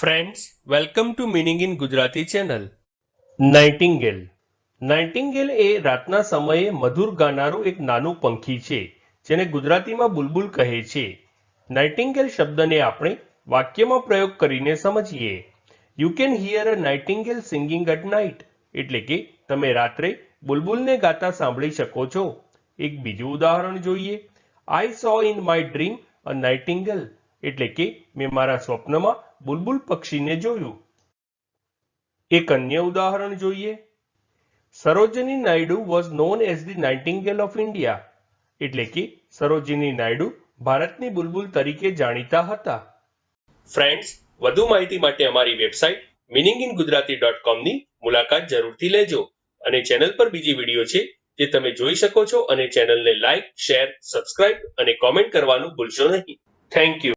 Friends welcome to meaning in Gujarati channel nightingale nightingale એ રાતના સમયે મધુર ગાનારું એક નાનું પંખી છે, જેને ગુજરાતીમાં બુલબુલ કહે છે. નાઇટિંગેલ શબ્દને આપણે વાક્યમાં પ્રયોગ કરીને સમજીએ. You can hear a nightingale singing at night એટલે કે તમે રાત્રે બુલબુલને ગાતા સાંભળી શકો છો. એક બીજું ઉદાહરણ જોઈએ. I saw in my dream a nightingale એટલે કે મેં મારા સ્વપ્નમાં બુલબુલ પક્ષીને જોયું. એક અન્ય ઉદાહરણ જોઈએ. Sarojini Naidu was known as the nightingale of India એટલે કે સરોજિની નાયડુ ભારતની બુલબુલ તરીકે જાણીતા હતા. ફ્રેન્ડ્સ વધુ માહિતી માટે અમારી website meaning in Gujarati dot કોમની મુલાકાત જરૂરથી લેજો અને ચેનલ પર બીજી વીડિયો છે જે તમે જોઈ શકો છો અને ચેનલને લાઇક શેર સબસ્ક્રાઇબ અને કોમેન્ટ કરવાનું ભૂલશો નહીં. Thank you